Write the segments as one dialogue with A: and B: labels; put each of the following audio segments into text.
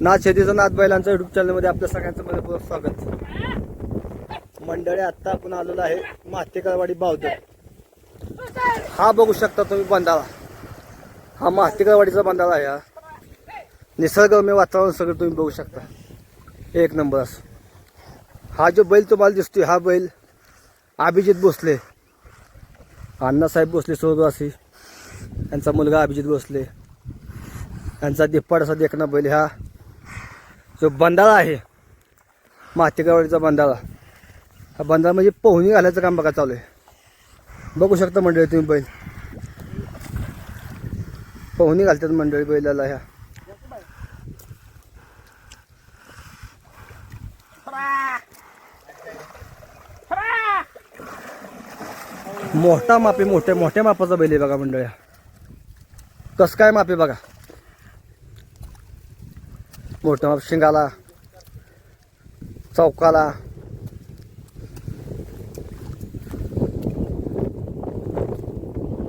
A: नाथ शेतीचं नाथ बैलांचं युट्यूब चॅनलमध्ये आपल्या सगळ्यांचं मनपूर्वक स्वागत. मंडळी आत्ता आपण आलेलो आहे मातेकरवाडी बावधर. हा बघू शकता तुम्ही बंधारा. हा मातेकरवाडीचा बंधारा आहे हा. निसर्गरम्य वातावरण सगळं तुम्ही बघू शकता. एक नंबर असं. हा जो बैल तुम्हाला दिसतोय हा बैल अभिजित भोसले. अण्णासाहेब भोसले स्वर्गवासी. यांचा मुलगा अभिजित भोसले. यांचा दिप्पाड असा देखणा बैल ह्या जो बंदाळा आहे मातेगावाडीचा बंधारा. हा बंदाळा म्हणजे पोहणी घालायचं काम बघा चालू आहे. बघू शकता मंडळी तुम्ही बैल. पोहणी घालतात मंडळी बैलाला ह्या. मोठा मापे मोठ्या मोठ्या मापाचा बैल आहे बघा मंडळी कसं काय मापे बघा. मोठं माप शिंगाला चौकाला.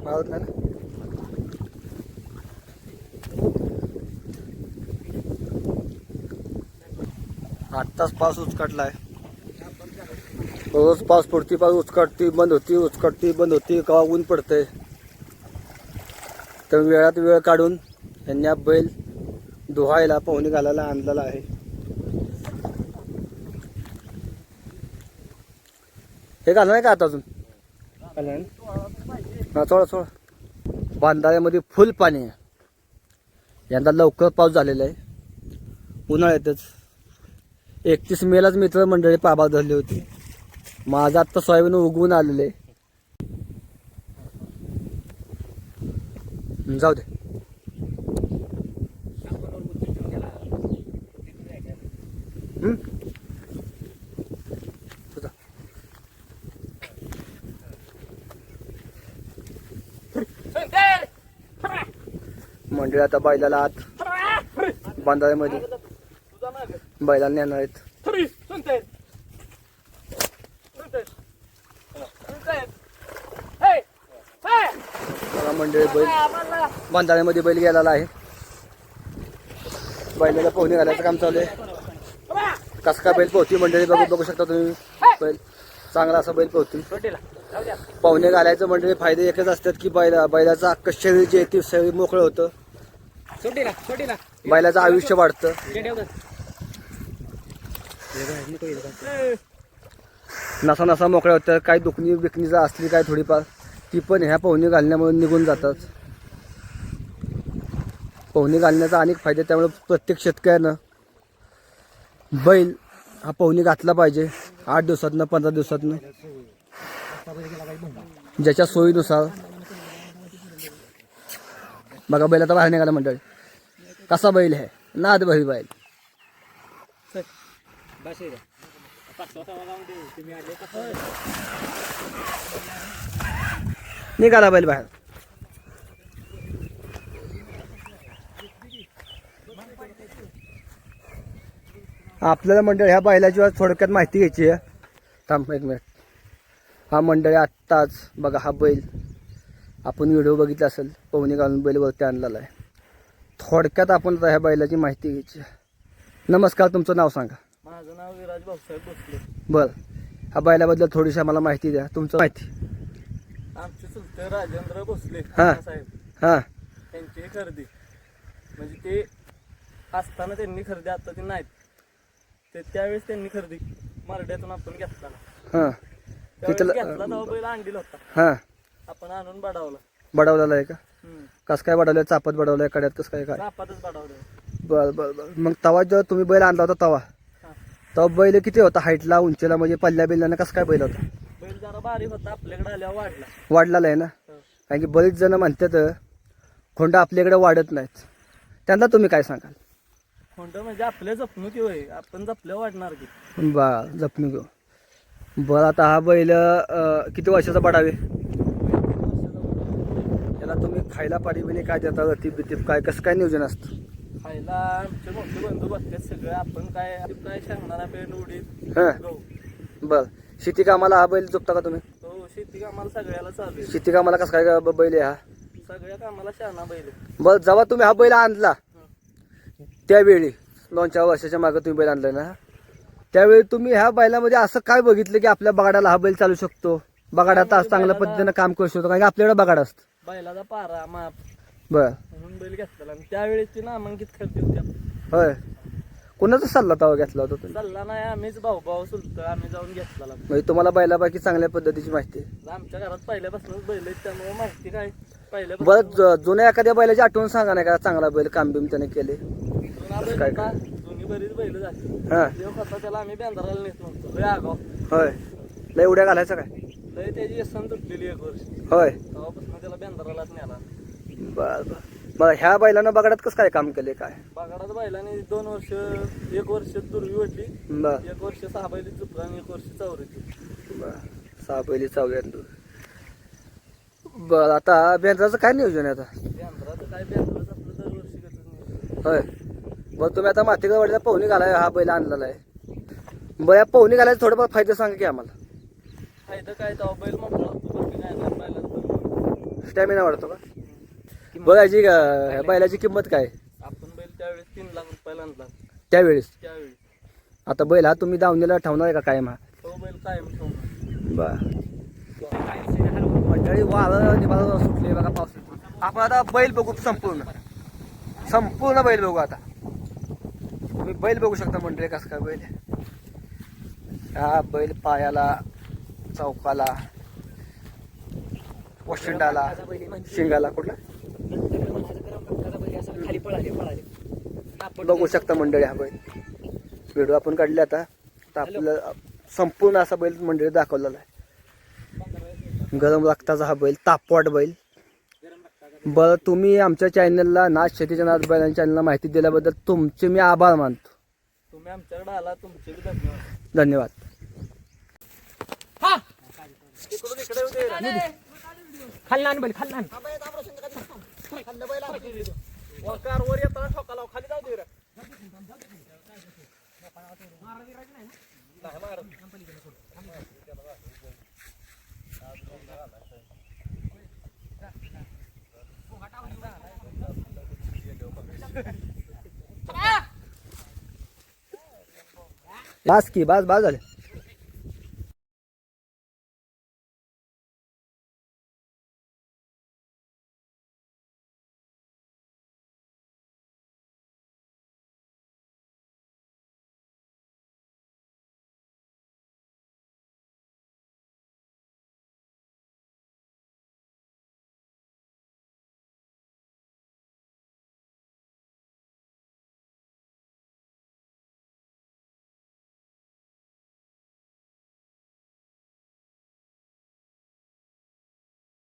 A: मारत नाही ना आत्ताच पाऊस उचकटलाय. रोज पाऊस पडती पाऊस उचकटती बंद होती उचकटती बंद होती कवा ऊन पडते तर वेळात वेळ काढून यांनी बैल धुवायला पोहणी घालायला आणलेला आहे. हे घाल नाही का आता अजून? हा चोळा चोळा बांधाऱ्यामध्ये फुल पाणी आहे. यंदा लवकर पाऊस झालेला आहे. उन्हाळ्यातच. एकतीस मेलाच मित्र मंडळी पाबा धरली होती. माझं आत्ता सोयाबीन उगवून आलेलं आहे. जाऊ दे हं? तुझा. मंडळी आता बैलाला आत. बांधाऱ्यामध्ये बैलाला नेणार आहेत. मंडळी बैल. बांधाऱ्यामध्ये बैल गेलेला आहे. बैलाला पोहणे घालायचं काम चालू आहे. कस काय बैल पोहती मंडळी बघू बघू शकता तुम्ही. बैल चांगला असा बैल पोहती. पोहणे घालायचं मंडळी फायदे एकच असतात की बैला बैलाचं अख्खं शरीर जे ते शरीर मोकळं होतं. बैलाचं आयुष्य वाढतं. नसा नसा मोकळ्या होत्या. काही दुखणी बिकणी जर असली काय थोडीफार ती पण ह्या पोहणी घालण्यामुळे निघून जातात. पोहणी घालण्याचा अनेक फायदे त्यामुळे प्रत्येक शेतकऱ्यानं बैल हा पवनी घातला पाहिजे. आठ दिवसातनं पंधरा दिवसातनं. ज्याच्या सोयीनुसार. बघा बैल आता बाहेर निघाला मंडळी. कसा बैल आहे? नाद बैल बैल. निघाला बैल बाहेर. आपल्याला मंडळ ह्या बैलाची आज थोडक्यात माहिती घ्यायची आहे. थांब एक मिनिट हा मंडळी आत्ताच बघा हा बैल. आपण व्हिडिओ बघितला असेल पवनी घालून बैल वरती आणलेला आहे. थोडक्यात आपण ह्या बैलाची माहिती घ्यायची आहे. नमस्कार तुमचं नाव सांगा.
B: माझं नाव विराज भाऊसाहेब भोसले.
A: बरं. ह्या बैलाबद्दल थोडीशी आम्हाला माहिती द्या. तुमचं माहिती.
B: आमचे चुलते राजेंद्र भोसले
A: हा.
B: साहेब.
A: हां.
B: त्यांची खरेदी. म्हणजे ते असताना त्यांनी खरेदी आता ते नाहीत. ते त्यावेळेस त्यांनी खरेदी आपण घेतला
A: हां.
B: त्यावेळेस
A: तिथलं-
B: घेतला तेव्हा बैल अंडील होता.
A: हां.
B: आपण आणून बडावला.
A: बडवलेला आहे का?
B: हम्म.
A: कसं काय बडवलं चापत बडवलंय? कड्यात कसं काय काय?
B: बडावलं.
A: बरं बरं बरं. मग तवा जेव्हा तुम्ही बैल आणला होता तवा?
B: हा.
A: तेव्हा बैल किती होता? हाईटला उंचीला म्हणजे पल्ल्या बिल्ल्यानं कसं काय बैल होता?
B: बैल जरा बारीक होता. आपल्याकडे आल्यावर वाढला.
A: वाढलेला आहे ना?
B: हो.
A: कारण की बरेच जण म्हणतात खोंड आपल्याकडे वाढत नाहीत. त्यांना तुम्ही काय सांगाल?
B: खोंड म्हणजे आपल्या जपणुकी होय. आपण जपल्या वाढणार की.
A: बा जपणूक घेऊ बरं आता हा बैल अं, किती वर्षाचा बडावे त्याला तुम्ही खायला पाणी बिणी काय देता? रतीप बितीप काय? कसं काय नियोजन असतं?
B: खायला आमचे मोठे बंधू बघतात सगळे. आपण काय काय सांगणार पेंड उडीत?
A: हां.
B: गहू.
A: बरं. शेती कामाला हा बैल चुकता का तुम्ही?
B: तो शेती कामाला सगळ्याला चालू आहे.
A: शेती कामाला कसं काय ब- बैल आहे हा?
B: सगळ्या कामाला शहाणा बैल आहे.
A: बरं जेव्हा तुम्ही हा बैल आणला त्यावेळी दोन चार वर्षाच्या मागे तुम्ही बैल आणलाय ना? त्यावेळी तुम्ही ह्या बैलामध्ये असं काय बघितलं की आपल्या बगाडाला हा बैल चालू शकतो? बगाड आता चांगल्या पद्धतीनं काम करू शकतो कारण की आपल्याकडे बगाड असतं?
B: बैलाचा पारा माप.
A: बर.
B: म्हणून बैल घेतलेला. आणि त्यावेळेची नामांकित खरेदी होती. आपली.
A: होय. कोणाचा सल्ला तवा घेतला होता तुम्ही?
B: चालला नाही आम्हीच भाऊ भाऊ सुलत आम्ही जाऊन घेतलेला.
A: म्हणजे तुम्हाला बैलाबाकी चांगल्या पद्धतीची माहिती आहे.
B: आमच्या घरात पहिल्यापासूनच बैल आहेत त्यामुळे माहिती काय? पहिल्यापासून
A: बरं ज- जुन्या एखाद्या बैलाची आठवण सांगा नाही का? चांगला बैल काम बिम त्याने केले. कसं
B: बैल
A: काय
B: जुनी बरीच बैल झाली.
A: हा.
B: देव त्याला आम्ही बेंदाराला नेत नव्हतो. लय आगाव.
A: होय. लय उड्या घालायचं काय?
B: लय त्याची व्यसन तुटलेली एक वर्ष.
A: होय.
B: तेव्हापासून त्याला बेंदारालाच नेला.
A: बर बर. मग ह्या बैलानं बगाडात कसं काय काम केले काय?
B: बागाडात बैलाने दोन वर्ष एक वर्ष दुर्वी ओढली
A: बर.
B: एक वर्ष सहा बैली चुकला आणि एक वर्ष चौरीची
A: बर. सहा पहिली चौघ्यात बर आता बेंद्राचं काय नियोजन आहे आता?
B: बेंद्राचं काय बेंद्राचं आपलं दरवर्षी कसं
A: होय. बरं तुम्ही आता मातीका वाडीला पाहुणी घालाय हा बैल आणलेला आहे. बरं या पाहुणी घालायचं थोडंफार फायदे सांगा की आम्हाला.
B: फायदा काय बैल मग
A: स्टॅमिना वाढतो का? बरं याची अं, ह्या बैलाची किंमत काय?
B: आपण बैल त्यावेळेस तीन लाख रुपयाला आणला.
A: त्यावेळेस?
B: त्यावेळी
A: आता बैल हा तुम्ही दावणीला ठेवणार आहे का कायम हा?
B: तो बैल कायम ठेवणार.
A: बर. मंडळी वारं निभार सुटले बघा पाऊस आपण आता बैल बघू संपूर्ण. संपूर्ण बैल बघू आता. तुम्ही बैल बघू शकता मंडळी कसं काय बैल. हा बैल पायाला चौकाला वशिंडाला शिंगाला कुठला? बघू शकता मंडळी हा बैल. व्हिडिओ आपण काढले आता. तर आपल्याला संपूर्ण असा बैल मंडळी दाखवलेला आहे. गरम रक्ताचा हा बैल तापवाट बैल. बरं तुम्ही आमच्या चॅनलला नाच शेतीच्या नाच बैलांच्या चॅनलला माहिती दिल्याबद्दल तुमचे मी आभार मानतो
B: तुम्ही आमच्याकडे आला तुमचे बी धन्यवाद
A: धन्यवाद
B: इकडून इकडे येऊ दे.
C: खाल्लान बैल खाल्लान
B: वर कार वर येताना ठोका लाव खाली जाऊ दे रे. नाही मारत.
A: बास की बास बास झाले.